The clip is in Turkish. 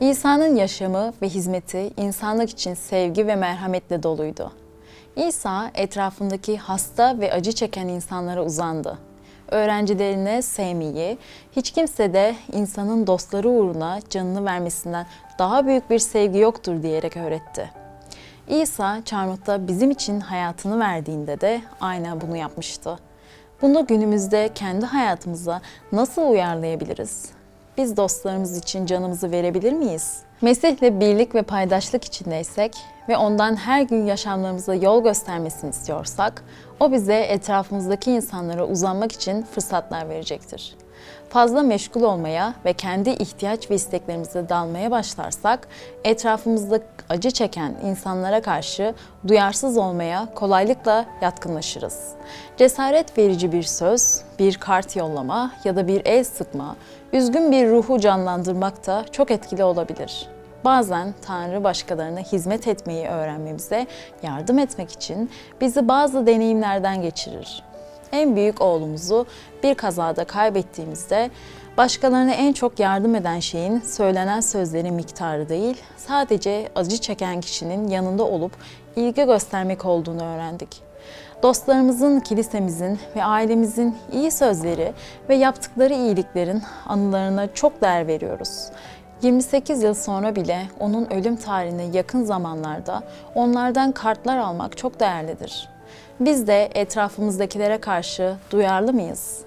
İsa'nın yaşamı ve hizmeti insanlık için sevgi ve merhametle doluydu. İsa etrafındaki hasta ve acı çeken insanlara uzandı. Öğrencilerine sevmeyi, hiç kimse de insanın dostları uğruna canını vermesinden daha büyük bir sevgi yoktur diyerek öğretti. İsa çarmıhta bizim için hayatını verdiğinde de aynen bunu yapmıştı. Bunu günümüzde kendi hayatımıza nasıl uyarlayabiliriz? Biz dostlarımız için canımızı verebilir miyiz? Mesih'le birlik ve paydaşlık içindeysek ve ondan her gün yaşamlarımıza yol göstermesini istiyorsak, o bize etrafımızdaki insanlara uzanmak için fırsatlar verecektir. Fazla meşgul olmaya ve kendi ihtiyaç ve isteklerimize dalmaya başlarsak, etrafımızda acı çeken insanlara karşı duyarsız olmaya kolaylıkla yatkınlaşırız. Cesaret verici bir söz, bir kart yollama ya da bir el sıkma, üzgün bir ruhu canlandırmak da çok etkili olabilir. Bazen Tanrı başkalarına hizmet etmeyi öğrenmemize yardım etmek için bizi bazı deneyimlerden geçirir. En büyük oğlumuzu bir kazada kaybettiğimizde başkalarına en çok yardım eden şeyin söylenen sözlerin miktarı değil, sadece acı çeken kişinin yanında olup ilgi göstermek olduğunu öğrendik. Dostlarımızın, kilisemizin ve ailemizin iyi sözleri ve yaptıkları iyiliklerin anılarına çok değer veriyoruz. 28 yıl sonra bile onun ölüm tarihine yakın zamanlarda onlardan kartlar almak çok değerlidir. Biz de etrafımızdakilere karşı duyarlı mıyız?